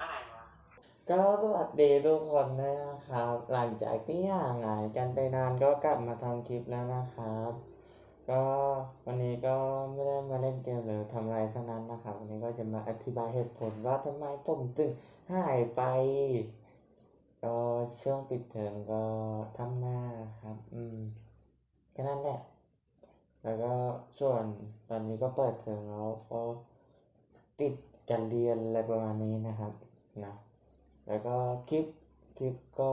อะไรวะก็สวัสดีทุกคนนะครับ หลังจากที่ห่างหายกันไปนานก็กลับมาทำคลิปแล้วนะครับ ก็วันนี้ก็ไม่ได้มาเล่นเกมหรือทำอะไรเทั้งนั้นนะครับ วันนี้ก็จะมาอธิบายเหตุผลว่าทำไมผมถึงหายไป ก็ช่วงปิดเทอมก็ทำหน้าครับ อืมแค่นั้นแหละ แล้วก็ส่วน ตอนนี้ก็เปิดเทอมแล้วก็ติดการเรียนอะไรประมาณนี้นะครับนะแล้วก็คลิปคลิปก็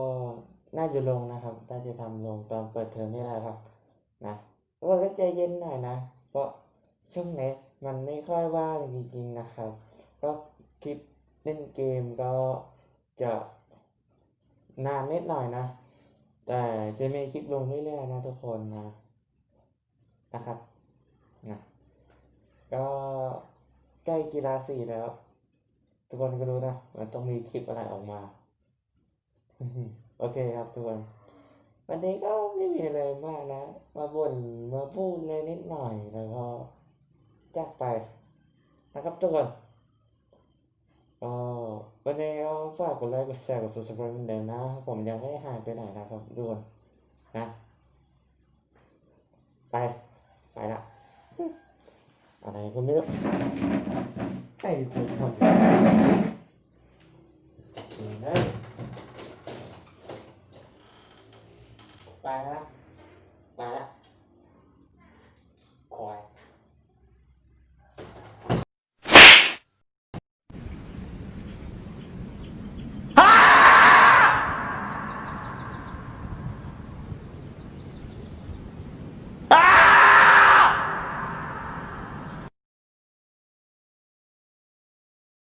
น่าจะลงนะครับน่าจะทำลงตอนเปิดเทอมนี่แหละครับนะก็ใจเย็นหน่อยนะเพราะช่วงนี้มันไม่ค่อยว่างจริงๆนะครับ ก็คลิปเล่นเกมก็จะนานนิดหน่อยนะ แต่จะมีคลิปลงเรื่อยๆนะทุกคนนะนะครับนะ ก็ใกล้กีฬาสีแล้ว ทุกคนก็รู้นะมันต้องมีคลิปอะไรออกมา โอเคครับทุกคนวันนี้ก็ไม่มีอะไรมากนะ มาบ่นมาพูดเลยนิดหน่อยแล้วก็จากไปนะครับทุกคนก็วันนี้ก็ฝากกดไลค์กดแชร์กด subscribe เหมือนเดิมนะ ผมยังไม่หายไปไหนนะครับทุกคนนะ ไป อะไรก็ไม่รู้ใครเ